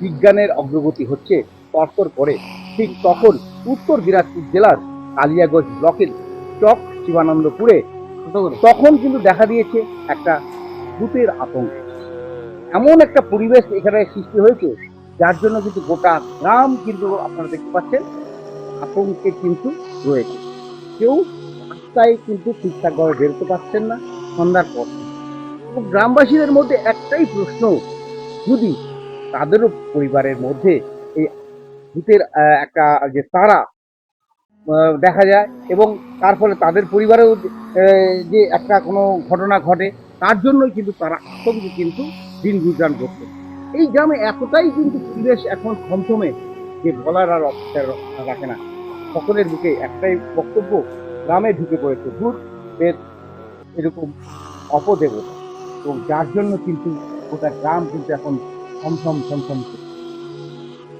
বিজ্ঞানের অগ্রগতি হচ্ছে তরতর করে। ঠিক তখন উত্তর দিনাজপুর জেলার কালিয়াগঞ্জ ব্লকের চক শিবানন্দপুরে তখন কিন্তু দেখা দিয়েছে একটা ভূতের আতঙ্ক। এমন একটা পরিবেশ এখানে সৃষ্টি হয়েছে, যার জন্য কিন্তু গোটা গ্রাম কিন্তু আপনারা দেখতে পাচ্ছেন আতঙ্কে কিন্তু রয়েছে। কেউ রাস্তায় কিন্তু ঠিকঠাকভাবে বেরোতে পারছেন না, সন্ধ্যার পর। গ্রামবাসীদের মধ্যে একটাই প্রশ্ন, যদি তাদেরও পরিবারের মধ্যে এই ভূতের একটা যে তারা দেখা যায় এবং তার ফলে তাদের পরিবারেও যে একটা কোনো ঘটনা ঘটে, তার জন্যই কিন্তু তারা আতঙ্কে কিন্তু দিন গুজরান করছে। এই গ্রামে এতটাই কিন্তু পরিবেশ এখন থমথমে যে বলার আর অপেক্ষা রাখে না। সকলের বুকে একটাই বক্তব্য, গ্রামে ঢুকে পড়েছে ভূত প্রেত এরকম অপদেবতা। এবং যার জন্য কিন্তু গোটা গ্রাম কিন্তু এখন থমথম থমথম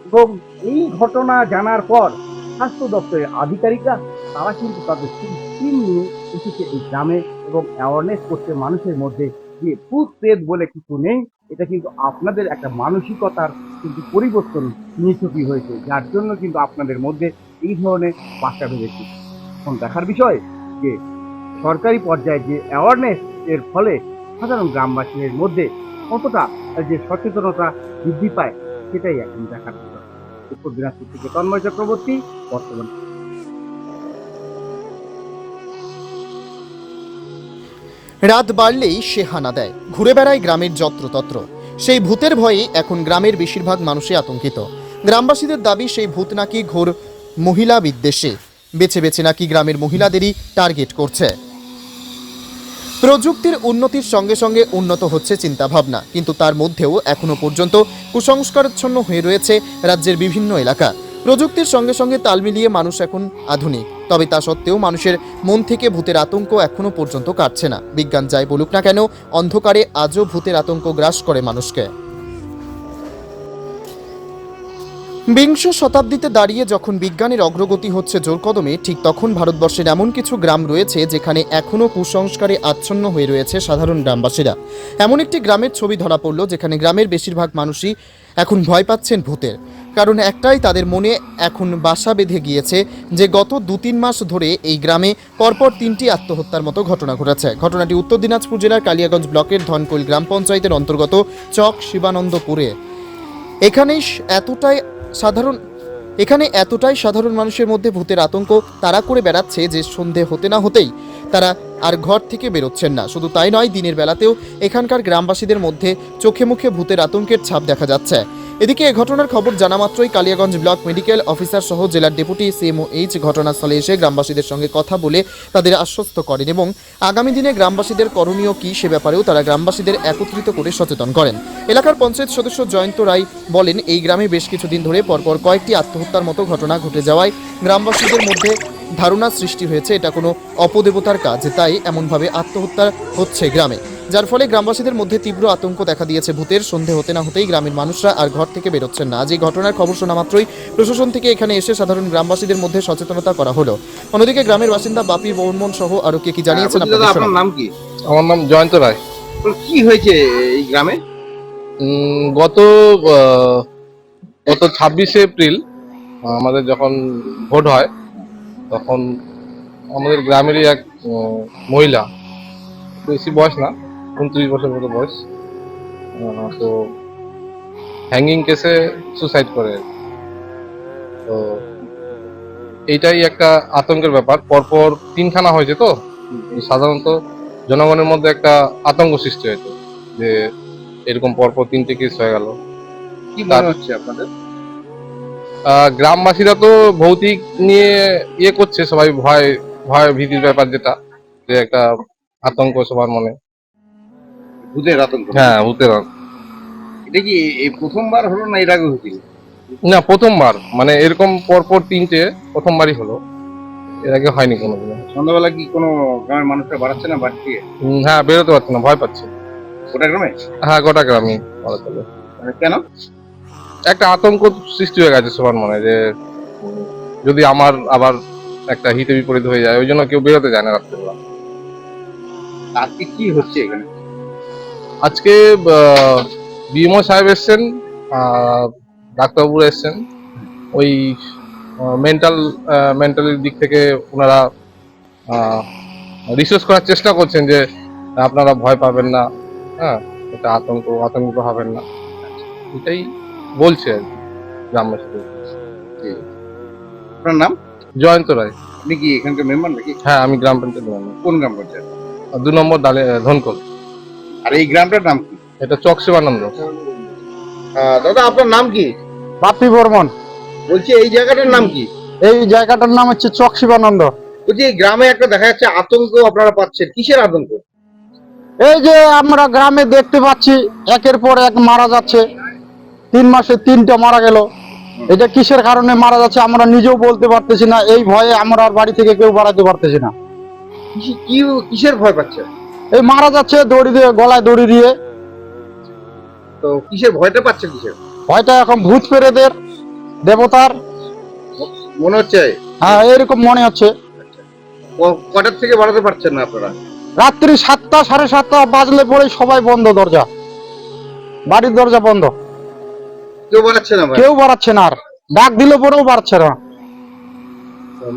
এবং এই ঘটনা জানার পর স্বাস্থ্য দপ্তরের আধিকারিকরা, তারা কিন্তু তাদের টিম নিয়ে এসেছে এই গ্রামে এবং অ্যাওয়ারনেস করছে মানুষের মধ্যে যে ভূত প্রেত বলে কিছু নেই। এটা কিন্তু আপনাদের একটা মানসিকতার কিন্তু পরিবর্তন নিছকই হয়েছে, যার জন্য কিন্তু আপনাদের মধ্যে এই ধরনের বার্তা বেড়েছে এখন দেখার বিষয় যে সরকারি পর্যায়ে যে অ্যাওয়ারনেস এর ফলে সাধারণ গ্রামবাসীদের মধ্যে কতটা যে সচেতনতা বৃদ্ধি পায় সেটাই এখন দেখার উত্তর দিনাজপুর থেকে তন্ময় চক্রবর্তী, বর্তমান। রাত বাড়লেই সে হানা দেয়, ঘুরে বেড়ায় গ্রামের যত্রতত্র। সেই ভূতের ভয়ে এখন গ্রামের বেশিরভাগ মানুষই আতঙ্কিত। গ্রামবাসীদের দাবি, সেই ভূত নাকি ঘোর মহিলা বিদ্বেষে বেছে বেছে নাকি গ্রামের মহিলাদেরই টার্গেট করছে। প্রযুক্তির উন্নতির সঙ্গে সঙ্গে উন্নত হচ্ছে চিন্তাভাবনা, কিন্তু তার মধ্যেও এখনও পর্যন্ত কুসংস্কারচ্ছন্ন হয়ে রয়েছে রাজ্যের বিভিন্ন এলাকা। প্রযুক্তির সঙ্গে সঙ্গে তাল মিলিয়ে মানুষ এখন আধুনিক, তবে তা সত্ত্বেও মানুষের মন থেকে ভূতের আতঙ্ক এখনও পর্যন্ত কাটছে না। বিজ্ঞান যাই বলুক না কেন, অন্ধকারে আজও ভূতের আতঙ্ক গ্রাস করে মানুষকে। বিংশ শতাব্দীতে দাঁড়িয়ে যখন বিজ্ঞানের অগ্রগতি হচ্ছে জোর কদমে, ঠিক তখন ভারতবর্ষের এমন কিছু গ্রাম রয়েছে যেখানে এখনও কুসংস্কারে আচ্ছন্ন হয়ে রয়েছে সাধারণ গ্রামবাসীরা। এমন একটি গ্রামের ছবি ধরা পড়ল যেখানে গ্রামের বেশিরভাগ মানুষই এখন ভয় পাচ্ছেন ভূতের। কারণ একটাই তাদের মনে এখন বাসা বেঁধে গিয়েছে যে গত দু তিন মাস ধরে এই গ্রামে পরপর তিনটি আত্মহত্যার মতো ঘটনা ঘটেছে। ঘটনাটি উত্তর দিনাজপুর জেলার কালিয়াগঞ্জ ব্লকের ধনকৈল গ্রাম পঞ্চায়েতের অন্তর্গত চক শিবানন্দপুরে। এখানেই এতটাই সাধারণ এখানে এতটাই সাধারণ মানুষের মধ্যে ভূতের আতঙ্ক তারা করে বেড়াচ্ছে যে সন্ধে হতে না হতেই তারা আর ঘর থেকে বেরোচ্ছেন না। শুধু তাই নয়, দিনের বেলাতেও এখানকার গ্রামবাসীদের মধ্যে চোখে মুখে ভূতের আতঙ্কের ছাপ দেখা যাচ্ছে। এদিকে এ ঘটনার খবর জানা মাত্রই কালিয়াগঞ্জ ব্লক মেডিকেল অফিসার সহ জেলার ডেপুটি সিএমওএইচ ঘটনাস্থলে এসে গ্রামবাসীদের সঙ্গে কথা বলে তাদের আশ্বস্ত করেন এবং আগামী দিনে গ্রামবাসীদের করণীয় কী সে ব্যাপারেও তারা গ্রামবাসীদের একত্রিত করে সচেতন করেন। এলাকার পঞ্চায়েত সদস্য জয়ন্ত রায় বলেন, এই গ্রামে বেশ কিছুদিন ধরে পরপর কয়েকটি আত্মহত্যার মতো ঘটনা ঘটে যাওয়ায় গ্রামবাসীদের মধ্যে ধারণা সৃষ্টি হয়েছে, এটা কোনো অপদেবতার কাজ, তাই এমনভাবে আত্মহত্যা হচ্ছে গ্রামে। যার ফলে গ্রামবাসীদের মধ্যে তীব্র আতঙ্ক দেখা দিয়েছে ভূতের। সন্ধে হতে না হতেই গ্রামের মানুষরা আর ঘর থেকে বেরোচ্ছেন না। যে ঘটনার খবর শোনা মাত্রই প্রশাসন থেকে এখানে এসে সাধারণ গ্রামবাসীদের মধ্যে সচেতনতা করা হলো। অন্যদিকে গ্রামের বাসিন্দা বাপি বর্মন সহ আরও কে কি জানিয়েছেন আপনাদের আপনার। নাম কি? আমার নাম জয়ন্ত রায়। তো কি হয়েছে এই গ্রামে? উম, গত আহ, গত ছাব্বিশে এপ্রিল আমাদের যখন ভোট হয় তখন আমাদের গ্রামেরই এক মহিলা বেশি বয়স না উনত্রিশ বছর মতো বয়স। তো হ্যাঙ্গিং কেসে সুসাইড করে। তো এইটাই একটা আতঙ্কের ব্যাপার। পরপর তিনখানা হয়েছে তো। সাধারণত জনগণের মধ্যে একটা আতঙ্ক সৃষ্টি হয়েছে যে এরকম পরপর তিনটে কেস হয়ে গেল। কি মনে হচ্ছে আপনাদের? গ্রামবাসীরা তো ভৌতিক নিয়ে ইয়ে করছে সবাই ভয় ভয় ভীতির ব্যাপার যেটা যে একটা আতঙ্ক সবার মনে। ভূতের আতঙ্ক। হ্যাঁ ভূতের এটা কি এই প্রথমবার হলো না এর আগে হয়েছিল না প্রথমবার। মানে এরকম পরপর তিনটে প্রথমবারই হলো। এর আগে হয়নি কোনোদিন সন্ধ্যাবেলা কি কোনো গ্রামের মানুষরা বাড়াচ্ছে না বাড়ি থেকে উম, হ্যাঁ বেরোতে পারছে না ভয় পাচ্ছে। গোটা গ্রামে? হ্যাঁ গোটা গ্রামই বলা চলে। মানে কেন? একটা আতঙ্ক সৃষ্টি হয়ে গেছে সবার মনে যে যদি আমার আবার একটা হিতে বিপরীত হয়ে যায় ওই জন্য কেউ বেরোতে যায় না রাত্রেবেলা। আজকে কি হচ্ছে এখানে? আজকে বিএমও সাহেব এসছেন আহ, ডাক্তারবাবুরা এসছেন। ওই মেন্টাল মেন্টালির দিক থেকে ওনারা রিসার্চ করার চেষ্টা করছেন যে আপনারা ভয় পাবেন না হ্যাঁ এটা আতঙ্ক আতঙ্কিত হবেন না। এটাই বলছে আর কি গ্রামবাসীদের আপনার নাম? জয়ন্ত রায়। আপনি কি এখানকার মেম্বার নাকি? হ্যাঁ আমি গ্রাম পঞ্চায়েত মেম্বার। কোন গ্রাম পঞ্চায়েত? দু নম্বর ডালে ধনকল। আর এই গ্রামটার নাম কি? এটা চক শিবানন্দ। দাদা আপনার নাম কি? বাপি বর্মন। বলছি এই জায়গাটার নাম কি? এই জায়গাটার নাম হচ্ছে চক শিবানন্দ। বলছি এই গ্রামে একটা দেখা যাচ্ছে আতঙ্ক আপনারা পাচ্ছেন। কিসের আতঙ্ক? এই যে আমরা গ্রামে দেখতে পাচ্ছি একের পর এক মারা যাচ্ছে। তিন মাসে তিনটা মারা গেল। এটা কিসের কারণে মারা যাচ্ছে আমরা নিজেও বলতে পারতেছি না। এই ভয়ে আমরা আর বাড়ি থেকে কেউ বাড়াতে পারতেছি না। কি কিসের ভয় পাচ্ছেন? এই মারা যাচ্ছে দড়ি দিয়ে গলায় দড়ি দিয়ে। তো কিসের ভয়টা পাচ্ছেন কিসের? ভয়টা এখন ভূত পেরেদের দেবতার। মনে হচ্ছে? হ্যাঁ এরকম মনে হচ্ছে। কটার থেকে বাড়াতে পারছেন না আপনারা? রাত্রি সাতটা সাড়ে সাতটা বাজলে পরে সবাই বন্ধ দরজা। বাড়ির দরজা বন্ধ। কেউ বাড়াচ্ছে না কেউ বাড়াচ্ছে না আর। ডাক দিলে পরেও বাড়ছে না।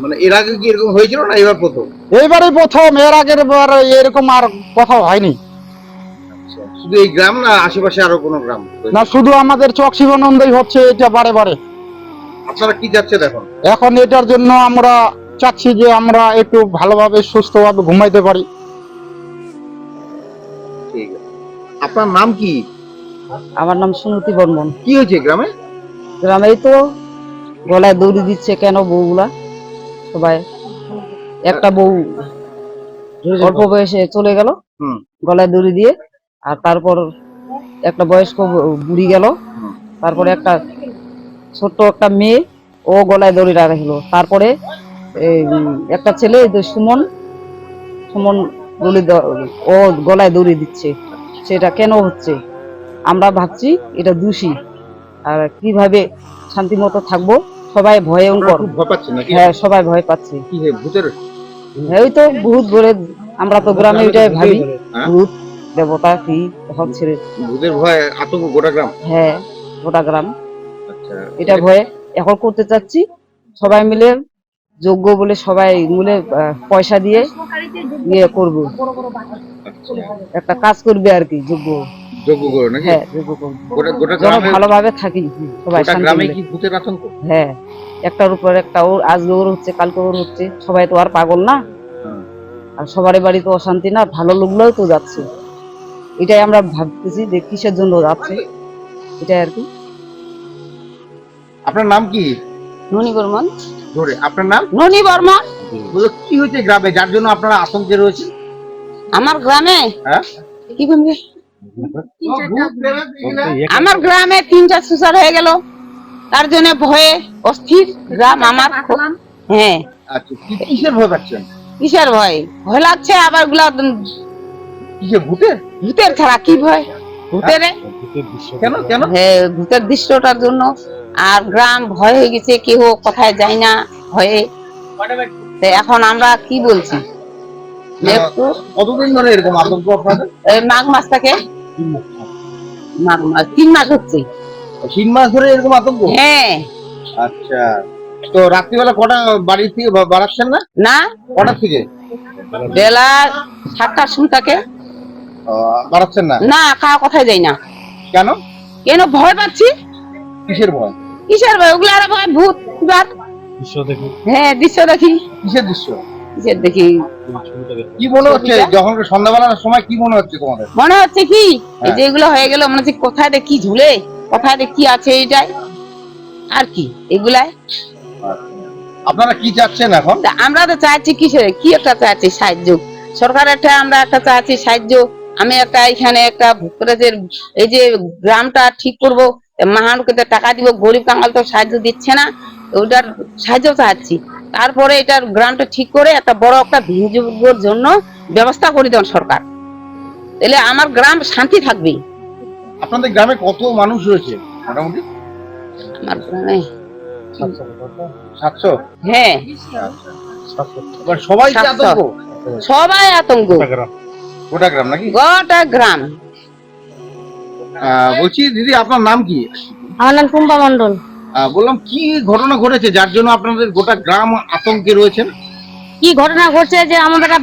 মানে এর আগে কি এরকম হয়েছিল না এবার প্রথম? এইবারই প্রথম এর আগের বার এরকম আর কোথাও হয়নি। শুধু এই গ্রাম না আশেপাশে আরও কোনো গ্রাম? না শুধু আমাদের চক শিবানন্দই হচ্ছে এটা বারে বারে। আপনারা কি যাচ্ছেন এখন? এখন এটার জন্য আমরা চাচ্ছি যে আমরা একটু ভালোভাবে সুস্থভাবে ঘুমাইতে পারি। ঠিক আছে। আপনার নাম কি? আমার নাম সুমতি বর্মন। কি হয়েছে গ্রামে? গ্রামেই তো গলায় দড়ি দিচ্ছে কেন বউগুলা? সবাই। একটা বউ অল্প বয়সে চলে গেল গলায় দড়ি দিয়ে আর তারপর একটা বয়স্ক বুড়ি গেল। তারপরে একটা ছোট্ট একটা মেয়ে ও গলায় দড়ি রাখল। তারপরে একটা ছেলে সুমন সুমন দড়ি ও গলায় দড়ি দিচ্ছে। সেটা কেন হচ্ছে? আমরা ভাবছি এটা দোষী। আর কীভাবে শান্তি মতো থাকব? সবাই ভয়ে আপনারা অঙ্কর খুব ভয় পাচ্ছেন নাকি? হ্যাঁ সবাই ভয় পাচ্ছে। কি হে, ভূতের? হ্যাঁ, ওই তো ভূত বলে আমরা তো গ্রামে ওইটাই ভাবি হ্যাঁ? ভূত দেবতা কি সব ছেড়ে ভূতের ভয় আতঙ্ক গোটা গ্রাম? হ্যাঁ গোটা গ্রাম। আচ্ছা। এটা ভয়ে এখন করতে চাচ্ছি সবাই মিলে যোগ্য বলে সবাই মিলে পয়সা দিয়ে ইয়ে করব। একটা কাজ করবে আর কি যোগ্য। যোগ্য করে নাকি? হ্যাঁ যোগ্য গোটা গোটা গ্রামে ভালোভাবে থাকি সবাই গোটা গ্রামে কি ভূতের আতঙ্ক? হ্যাঁ একটার উপর একটা ওর আজকে ওর হচ্ছে কালকে ওর হচ্ছে সবাই তো আর পাগল না। আর সবারই বাড়ি তো অশান্তি না ভালো লোকগুলোই তো যাচ্ছে। এটাই আমরা ভাবতেছি যে কিসের জন্য যাচ্ছে এটাই আর কি। আপনার নাম কি? ননি বর্মন। ধরে আপনার নাম? ননি বর্মন। বলো, কি হয়েছে গ্রামে? যার জন্য আপনারা আতঙ্কে রয়েছে আমার গ্রামে? হ্যাঁ? কি বলবি আমার গ্রামে তিনটা সুসার হয়ে গেল। তার জন্য ভয়ে অস্থির গ্রাম আমার হ্যাঁ। আচ্ছা কিসের ভয় পাচ্ছেন? কিসের ভয়? ভয় লাগছে আবারগুলা ভূতের ভূতের ছাড়া কি ভয়? ভূতের কেন কেন? হ্যাঁ ভূতের দৃশ্যটার জন্য। আর গ্রাম ভয় হয়ে গেছে কেউ কোথায় যায় না ভয়ে। এখন আমরা কি বলছি? একটু কতদিন ধরে এরকম আতঙ্ক আপনাদের? মাঘ মাস থেকে। মাঘ মাস তিন মাস হচ্ছে। তিন মাস ধরে এরকম আতঙ্ক? হ্যাঁ। আচ্ছা। তো রাত্রিবেলা কটা বাড়ি থেকে বাড়াচ্ছেন না? না। কটার থেকে? বেলা সাতটার সময় থাকে। বাড়াচ্ছেন না? না খাওয়া কোথায় যাই না। কেন? কেন ভয় পাচ্ছি? কিসের ভয়? কিসের ভয়? ওগুলো আর ভয় ভূত এবার হ্যাঁ দৃশ্য দেখি। কিসের দৃশ্য? দেখি। কি মনে হচ্ছে? যখন সন্ধ্যাবেলার সময় কি মনে হচ্ছে তোমাদের? মনে হচ্ছে কি? এই হ্যাঁ। হয়ে গেল মনে হচ্ছে কোথায় দেখি ঝুলে? কোথায় দেখি আছে আর কি? এগুলাই। আপনারা কি চাচ্ছেন এখন? আমরা তো চাইছি কিসের? কি একটা চাইছি? সাহায্য। সরকার একটা আমরা একটা চাইছি সাহায্য। আমি একটা এখানে একটা ভূতরাজের এই যে গ্রামটা ঠিক করব মাহানুকে টাকা দিব গরিব কাঙ্গাল তো সাহায্য দিচ্ছে না। ওটার সাহায্য চাচ্ছি তারপরে এটার গ্রামটা ঠিক করে একটা বড় একটা ভিনযোগ্যর জন্য ব্যবস্থা করে দেন সরকার। তাহলে আমার গ্রাম শান্তি থাকবে। আপনাদের গ্রামে কত মানুষ রয়েছে? মোটামুটি? আমার গ্রামে সাতশো? হ্যাঁ। এবার সবাই। আতঙ্ক? সবাই আতঙ্ক। গোটা গ্রাম। নাকি? গোটা গ্রাম। বলছি দিদি আপনার নাম কি? আমার নাম টুম্পা মন্ডল বললাম, কি ঘটনা ঘটেছে? যার জন্য আপনাদের গোটা গ্রাম আতঙ্কে রয়েছেন? কি ঘটনা ঘটছে যে আমার বেটা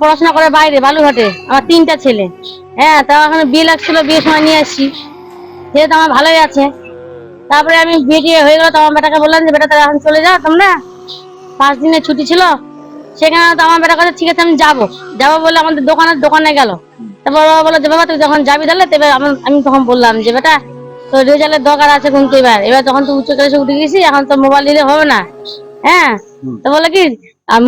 পড়াশোনা করে বাইরে বালুঘাটে আমার তিনটা ছেলে। হ্যাঁ তাও এখন বিয়ে লাগছিল, বিয়ের সময় নিয়ে আসছি। সে তো আমার ভালোই আছে। তারপরে আমি বিয়ে হয়ে গেল, তো আমার বেটাকে বললাম যে বেটা তাহলে এখন চলে যাও তোমরা। পাঁচ দিনের ছুটি ছিল। সেখানে তো আমার বেটা কথা, ঠিক আছে, আমি যাব। যাব বলে আমাদের দোকানের দোকানে গেল। তারপর বাবা বলল যে, বাবা, তুই যখন যাবি তাহলে আমি তখন বললাম যে, বেটা তো রেজাল্টের দরকার আছে কিন্তু এবার। এবার তখন তো উচ্চ ক্লাসে উঠে গেছি এখন তো মোবাইল দিলে হবে না। হ্যাঁ? তো বলে কি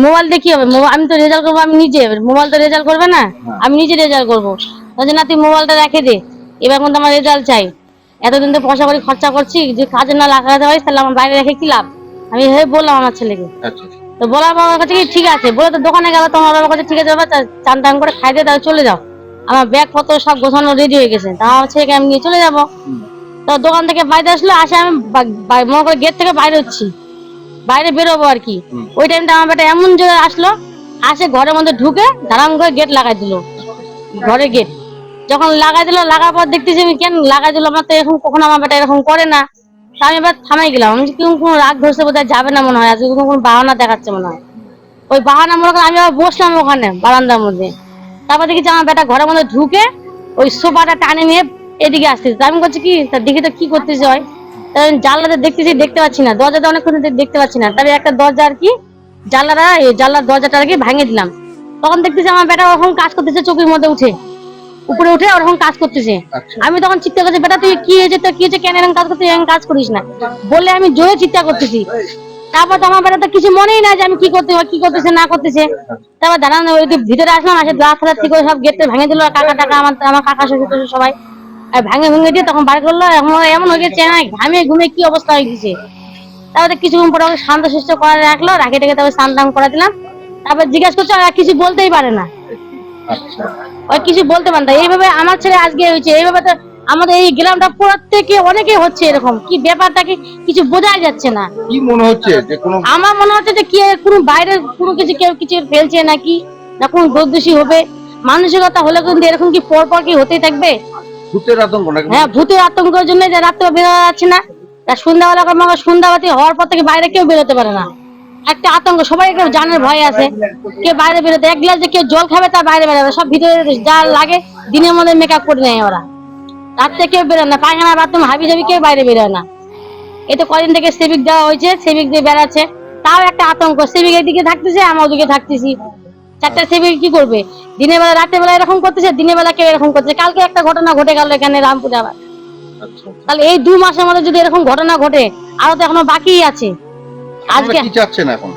মোবাইল দিয়ে কি হবে? আমি তো রেজাল্ট করব আমি নিজে। মোবাইল তো রেজাল্ট করবে না? আমি নিজে রেজাল্ট করব। বলছে না তুই মোবাইলটা রেখে দে। এবার কিন্তু আমার রেজাল্ট চাই। এতদিন তো পয়সা করে খরচা করছি যে কাজে না লাগাতে হয় তাহলে আমার বাইরে রেখে কি লাভ? আমি এই বললাম আমার ছেলেকে। আচ্ছা তো বলার বাবার কাছে কি ঠিক আছে বলে তো দোকানে গেল তোমার বাবার কাছে ঠিক আছে বাবা চান টান করে খাই দিয়ে তাহলে চলে যাও। আমার ব্যাগ পত্র সব গোছানো রেডি হয়ে গেছে। তা আমার ছেলেকে আমি নিয়ে চলে যাব। তো দোকান থেকে বাইরে আসলো আসে আমি মনে করে গেট থেকে বাইরে হচ্ছি। বাইরে বেরোবো আর কি। ওই টাইমটা আমার বেটা এমন জোরে আসলো আসে ঘরের মধ্যে ঢুকে ধারাম করে গেট লাগাই দিল। ঘরে গেট। যখন লাগাই দিল লাগার পর দেখতেছি আমি কেন লাগাই দিল আমার তো এরকম কখনো আমার বেটা এরকম করে না। তা আমি এবার থামাই গেলাম। আমি কোনো রাগ ধরছে বোধহয় যাবে না মনে হয় আজকে কোনো কোনো বাহানা দেখাচ্ছে মনে হয়। ওই বাহানা মনে করে আমি আবার বসলাম ওখানে বারান্দার মধ্যে। তারপর দেখি আমার বেটা ঘরের মধ্যে ঢুকে ওই সোফাটা টানে নিয়ে এদিকে আসতেছে। আমি বলছি কি তা দেখি তো কি করতেছে হয় তা আমি জানলাতে দেখতেছি দেখতে পাচ্ছি না। দরজাটা অনেকক্ষণ দেখতে পাচ্ছি না। তবে একটা দরজা আর কি জানলাটা এই জানলার দরজাটা আর কি ভাঙে দিলাম। তখন দেখতেছি আমার বেটা ওরকম কাজ করতেছে চোখের মধ্যে উঠে। উপরে উঠে ওরকম কাজ করতেছে। আচ্ছা। আমি তখন চিৎকার করছি বেটা তুই কি হয়েছে? তো কি হয়েছে? কেন এরকম কাজ করছিস এরকম কাজ করিস না। বলে আমি জোরে চিৎকার করতেছি। তারপর তো আমার বেটা তো কিছু মনেই না যে আমি কি করতে কি করতেছে না করতেছে। তারপর দাঁড়ানো ভিতরে আসলাম আসে রাত রাত থেকে সব গেটটা ভেঙে দিল কাকা টাকা আমার আমার কাকা শ্বশুর সবাই। ভেঙে ভেঙে দিয়ে তখন বার করল এমন এমন হয়ে গেছে না ঘামে ঘুমে কি অবস্থা হয়ে গেছে? তারপরে কিছুক্ষণ পরে ওকে শান্ত সুস্থ করে রাখল রাখে টেকে তারপর স্নান টান করে দিলাম। তারপর জিজ্ঞাসা করছে আর কিছু বলতেই পারে না। ওই কিছু বলতে পারে না। এইভাবে আমার ছেলে আজকে হয়েছে এইভাবে তো আমাদের এই গ্রামটা প্রত্যেকে অনেকে হচ্ছে এরকম। কি ব্যাপারটা কি কিছু বোঝাই যাচ্ছে না। কি মনে হচ্ছে যে কোনো আমার মনে হচ্ছে যে কি কোনো বাইরের কোনো কিছু কেউ কিছু ফেলছে নাকি? না কোনো দোষী হবে? মানসিকতা হলে কিন্তু এরকম কি পর পর কি হতেই থাকবে? ভূতের আতঙ্ক নাকি? হ্যাঁ ভূতের আতঙ্কের জন্য যে রাত্রে বেরোনো যাচ্ছে না তা সন্ধ্যাবেলা মনে সন্ধ্যাবাতি হওয়ার পর থেকে বাইরে কেউ বেরোতে পারে না। একটা আতঙ্ক, সবাই একটু জানের ভয় আছে। কেউ বাইরে বেরোতে, এক গ্লাস যে কেউ জল খাবে, তার বাইরে বেরোবে সব ভিতরে যা লাগে, দিনের মধ্যে মেকআপ করে নেয় ওরা। রাত্রে কেউ বেরোয় না পায়খানা বাথরুম হাবি যাবি কেউ বাইরে বেরোয় না। এই তো কদিন থেকে সেবিক দেওয়া হয়েছে সেবিক দিয়ে বেড়াচ্ছে। তাও একটা আতঙ্ক সেবিক এদিকে থাকতেছে আমার ওদিকে থাকতেছি। চারটা সেবিক কি করবে? দিনের বেলা রাতের বেলা এরকম করতেছে দিনের বেলা কেউ এরকম করতেছে। কালকে একটা ঘটনা ঘটে গেল এখানে রামপুরে আবার আচ্ছা। তাহলে এই দু মাসের মধ্যে যদি এরকম ঘটনা ঘটে আরও তো এখনও বাকি আছে। আজকে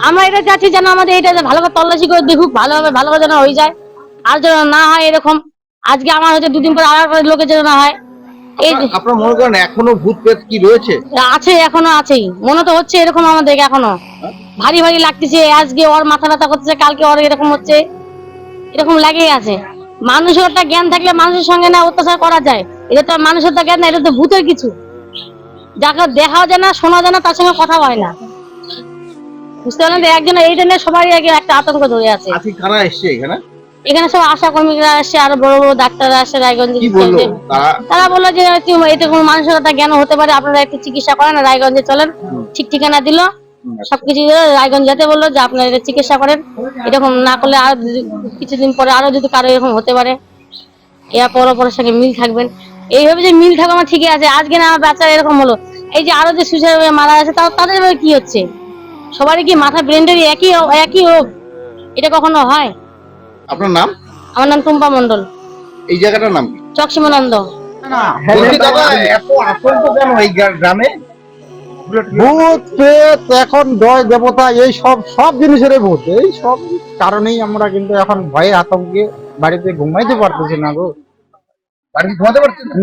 আমরা এটা চাচ্ছি যেন আমাদের এটা যে ভালো তল্লাশি করে দেখুক ভালোভাবে ভালোভাবে যেন হয়ে যায়। আর যেন না হয় এরকম। আজকে আমার হচ্ছে দুদিন পর আর লোকের যেন না হয়। এই যে- মনে করেন এখনও ভূত প্রেত কি রয়েছে? আছে এখনও আছেই। মনে তো হচ্ছে এরকম আমাদের এখনও। ভারী ভারী লাগতেছে আজকে ওর মাথা ব্যথা করতেছে কালকে ওর এরকম হচ্ছে এরকম লাগেই আছে। মানুষের একটা জ্ঞান থাকলে মানুষের সঙ্গে না অত্যাচার করা যায়। এটা তো মানুষের তো জ্ঞান না এটা তো ভূতের কিছু। যাকে দেখাও যায় না শোনা যায় না তার সঙ্গে কথা হয় না। বুঝতে পারলেন তো? একজন এইটা নিয়ে সবারই আগে একটা আতঙ্ক ধরে আছে। আজকে কারা এসছে এখানে? এখানে সব আশা কর্মীরা আসছে আরও বড় বড় ডাক্তাররা আসছে রায়গঞ্জে তারা বলল যে এতে কোনো মানুষের একটা জ্ঞান হতে পারে আপনারা একটু চিকিৎসা করেন রায়গঞ্জে চলেন। ঠিক ঠিকানা দিল। সবকিছু রায়গঞ্জ যেতে বলল যে আপনারা এটা চিকিৎসা করেন। এরকম না করলে আর কিছুদিন পরে আরও যদি কারও এরকম হতে পারে এরা পর পরের সঙ্গে মিল থাকবেন। এইভাবে যে মিল থাকবে আমার ঠিকই আছে। আজকে না আমার বাচ্চারা এরকম হলো। এই যে আরও যে সুইসাইড হয়ে মারা গেছে তাও তাদের কি হচ্ছে? সবারই কি মাথা ব্রেন্ডের একই একই হোক এটা কখনো হয়? আপনার নাম? আমার নাম টুম্পা মন্ডল এই জায়গাটার নাম কি? চকসীমানন্দ। বলছি দাদা এত আতঙ্ক কেন এই গ্রামে? ভূত প্রেত এখন জয় দেবতা এই সব সব জিনিসেরই ভূত। এই সব কারণেই আমরা কিন্তু এখন ভয়ে আতঙ্কে বাড়িতে ঘুমাইতে পারতেছি না গো।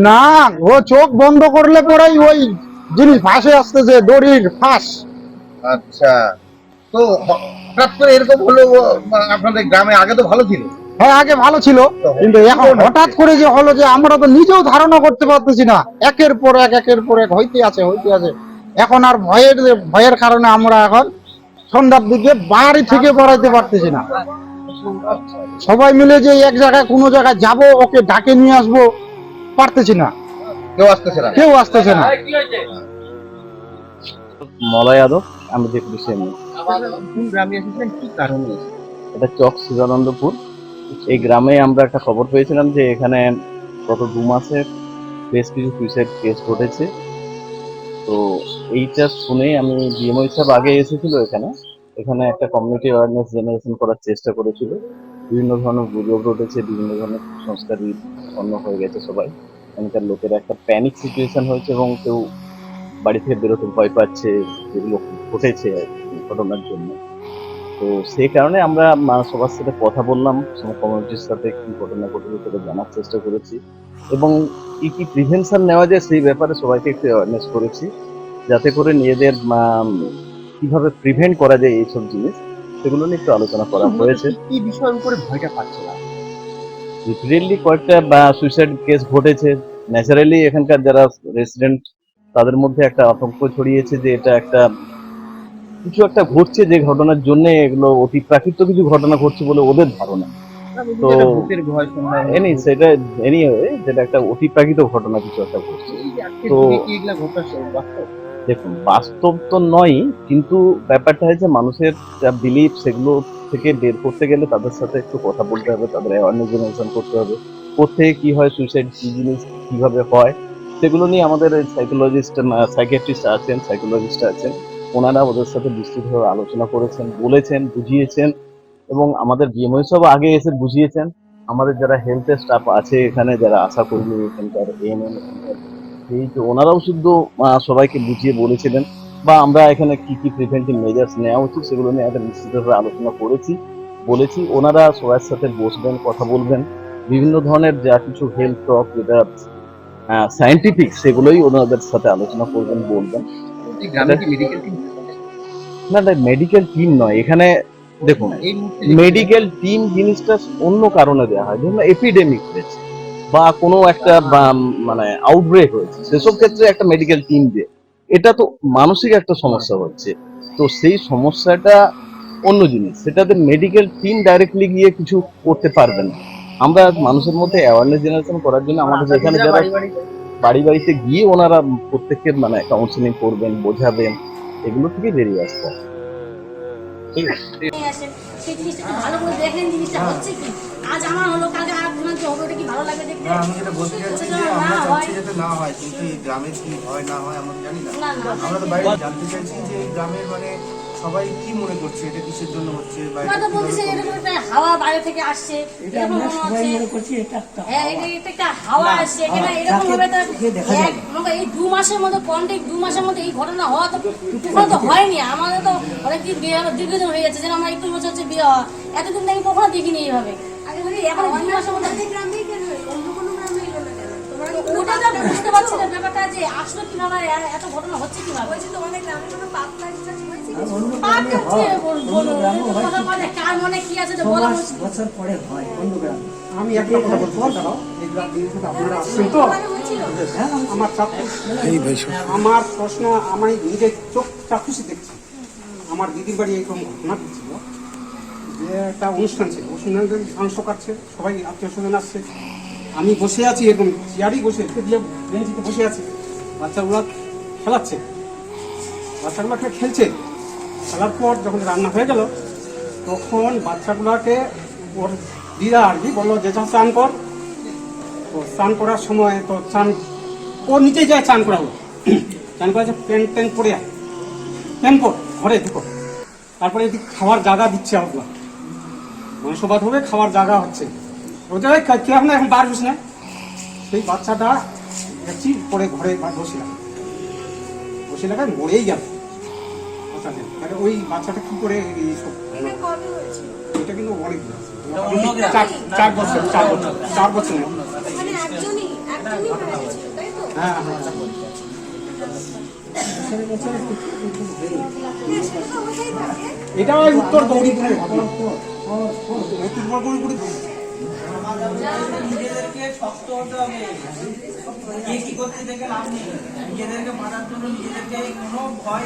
না? ও চোখ বন্ধ করলে পরেই ওই জিনিস ফাঁসে আসতেছে দড়ির ফাঁস। আচ্ছা। তো হঠাৎ করে এরকম হলো মানে আপনাদের গ্রামে আগে তো ভালো ছিল? হ্যাঁ আগে ভালো ছিল। কিন্তু এখন হঠাৎ করে যে হলো যে আমরা তো নিজেও ধারণা করতে পারতেছি না। একের পর এক একের পর এক হইতে আছে হইতে আছে। এখন আর ভয়ের ভয়ের কারণে আমরা এখন সন্ধ্যার দিকে বাড়ি থেকে বেড়াইতে পারতেছি না। সবাই মিলে যে এক জায়গায় কোনো জায়গায় যাব ওকে ডাকে নিয়ে আসব পারতেছি না। কেউ আসতেছে না। কেউ আসতেছে না। মলয় যাদব আমি ডেপুটি সেমনি কোন গ্রামে এসেছিলেন কি কারণে এসেছেন? এটা চক শিবানন্দপুর এই গ্রামে আমরা একটা খবর পেয়েছিলাম যে এখানে গত দু মাসে বেশ কিছু সুইসাইড কেস ঘটেছে। তো এইটা শুনে আমি ডিএমও হিসাব আগে এসেছিল এখানে। এখানে একটা কমিউনিটি অ্যাওয়ারনেস জেনারেশন করার চেষ্টা করেছিল। বিভিন্ন ধরনের গুজব রটেছে বিভিন্ন ধরনের সংস্কারই অন্য হয়ে গেছে সবাই। এখানকার লোকের একটা প্যানিক সিচুয়েশন হয়েছে এবং কেউ বাড়ি থেকে বেরোতে ভয় পাচ্ছে যেগুলো ঘটেছে ঘটনার জন্য। তো সেই কারণে আমরা সবার সাথে কথা বললাম কমিউনিটির সাথে কি ঘটনা ঘটেছে সেটা জানার চেষ্টা করেছি। এবং কি কি প্রিভেনশন নেওয়া যায় সেই ব্যাপারে সবাইকে একটু অ্যাওয়ারনেস করেছি যাতে করে নিজেদের কীভাবে প্রিভেন্ট করা যায় এইসব জিনিস সেগুলো নিয়ে একটু আলোচনা করা হয়েছে। কি বিষয়ের উপরে ভয়টা পাচ্ছে না? রিপিটেডলি কয়েকটা বা সুইসাইড কেস ঘটেছে। ন্যাচারালি এখানকার যারা রেসিডেন্ট তাদের মধ্যে একটা আতঙ্ক ছড়িয়েছে যে এটা একটা কিছু একটা ঘটছে যে ঘটনার জন্য এগুলো অতি প্রাকৃত কিছু ঘটনা ঘটছে বলে ওদের ধারণা। তো এনি সেটা এনি যেটা একটা অতি প্রাকৃত ঘটনা কিছু একটা ঘটছে। তো- দেখুন বাস্তব তো নয় কিন্তু ব্যাপারটা হচ্ছে মানুষের যা বিলিফ সেগুলো থেকে বের করতে গেলে তাদের সাথে একটু কথা বলতে হবে তাদের অ্যাওয়ারনেস জেনারেশন করতে হবে। কোথেকে কি হয় সুইসাইড কি জিনিস কীভাবে হয় সেগুলো নিয়ে আমাদের সাইকোলজিস্ট সাইকিয়াট্রিস্ট আছেন সাইকোলজিস্ট আছেন। ওনারা ওদের সাথে বিস্তৃতভাবে আলোচনা করেছেন বলেছেন বুঝিয়েছেন। এবং আমাদের বিএমও সব আগে এসে বুঝিয়েছেন। আমাদের যারা হেলথ স্টাফ আছে এখানে যারা আশা কর্মী এখানকার এএনএম এই তো ওনারাও আহ, সবাইকে বুঝিয়ে বলেছিলেন। বা আমরা এখানে কি কি প্রিভেন্টিভ মেজার্স নেওয়া উচিত সেগুলো নিয়ে একটা বিস্তৃতভাবে আলোচনা করেছি। বলেছি ওনারা সবার সাথে বসবেন কথা বলবেন। বিভিন্ন ধরনের যা কিছু হেলথ টক যেটা সায়েন্টিফিক সেগুলোই ওনাদের সাথে আলোচনা করবেন বলবেন। না মেডিকেল টিম নয়। এখানে দেখুন মেডিকেল টিম জিনিসটা অন্য কারণে দেওয়া হয়। ধরুন এপিডেমিক হয়েছে বা কোনো একটা মানে আউটব্রেক হয়েছে সেসব ক্ষেত্রে একটা মেডিকেল টিম দিয়ে। এটা তো মানসিক একটা সমস্যা হচ্ছে। তো সেই সমস্যাটা অন্য জিনিস। সেটাতে মেডিকেল টিম ডাইরেক্টলি গিয়ে কিছু করতে পারবে না। আমরা মানুষের মধ্যে অ্যাওয়ারনেস জেনারেশন করার জন্য আমাদের এখানে যারা বাড়ি বাড়িতে গিয়ে ওনারা প্রত্যেককে মানে কাউন্সিলিং করবেন বোঝাবেন এগুলো থেকে বেরিয়ে আসতে ঠিক আছে? আসেন সেই জিনিসটা একটু ভালো করে দেখেন জিনিসটা হচ্ছে কি? আজ আমার হলো কালকে আর একজনের কি হবে ওটা কি ভালো লাগে দেখতে? না আমি যেটা বলতে চাচ্ছি যে আমরা হয়। চাচ্ছি যাতে না হয় কিন্তু এই গ্রামে কি হয় না হয় আমরা জানি না। আমরা তো বাইরে জানতে চাইছি যে এই গ্রামের মানে সবাই কি মনে করছে? এটা কিসের জন্য হচ্ছে? এটা তো বলতেছে একটা হাওয়া বাইরে থেকে আসছে এরকম মনে হচ্ছে। হ্যাঁ এটা এটা একটা হাওয়া আসছে। এখানে এরকম হবে তো এক- আমাকে এই দু মাসের মধ্যে কন্টেক্ট দু মাসের মধ্যে এই ঘটনা হওয়া তো কখনো তো হয়নি। আমাদের তো অনেকদিন বিয়ে হলো দীর্ঘদিন হয়ে যাচ্ছে। যেন আমরা একটু বছর হচ্ছে বিয়ে হওয়া। এতদিন তো আমি কখনো দেখিনি এইভাবে। আগে বলি এখন দু মাসের মধ্যে ওটা তো বুঝতে পারছি না ব্যাপারটা যে আসলো কীভাবে এত ঘটনা হচ্ছে কীভাবে? পাপ কাটছে, বল- বলুন, কথা বলে, কার মনে কি আছে তো বলা মুশকিল। বছর পরে হয় অন্য গ্রামে। আমি একটা কথা বলতে দাঁড়াও এই গ্রাম এই সাথে আপনারা আসছেন তো। হ্যাঁ আমার প্রশ্ন আমি নিজে চোখ চাক্ষুষে দেখছি। আমার দিদির বাড়ি এরকম ঘটনা ঘটছিল যে একটা অনুষ্ঠান ছিল অনুষ্ঠানে মাংস কাটছে সবাই আত্মীয় স্বজন আসছে। আমি বসে আছি, এরকম চেয়ারই বসে বেঞ্চিতে বসে আছি। বাচ্চাগুলো খেলাচ্ছে। বাচ্চাগুলো খেলছে। খেলার পর যখন রান্না হয়ে গেল, তখন বাচ্চাগুলোকে ওর দিদা আর কি বলল যে, যা চান কর। তো চান করার সময় তো চান ও নিচে যায় চান করাবো। চান করা যে প্যান্ট ট্যান্ট পরে আয়। প্যান্ট পর, ঘরে ঢুকো। তারপরে এদিকে খাওয়ার জায়গা দিচ্ছে আমরা মাংস হবে খাওয়ার জায়গা হচ্ছে। ও জায়গায় কে আপনার এখন বার বসে না। সেই বাচ্চাটা দেখছি পরে ঘরে বসিলাম। বসে এলাকায় মরেই গেল। বাচ্চাটা। তাহলে ওই বাচ্চাটা কি করে এটা কিন্তু অনেক চার চার বছর চার বছর চার বছর হ্যাঁ হ্যাঁ এটা ওই উত্তর উত্তর গৌরীপুরে নিজেদেরকে শক্ত হতে হবে। কে কি করতে দেখেন আপনি নিজেদেরকে বাঁচার জন্য নিজেদেরকে কোনো ভয়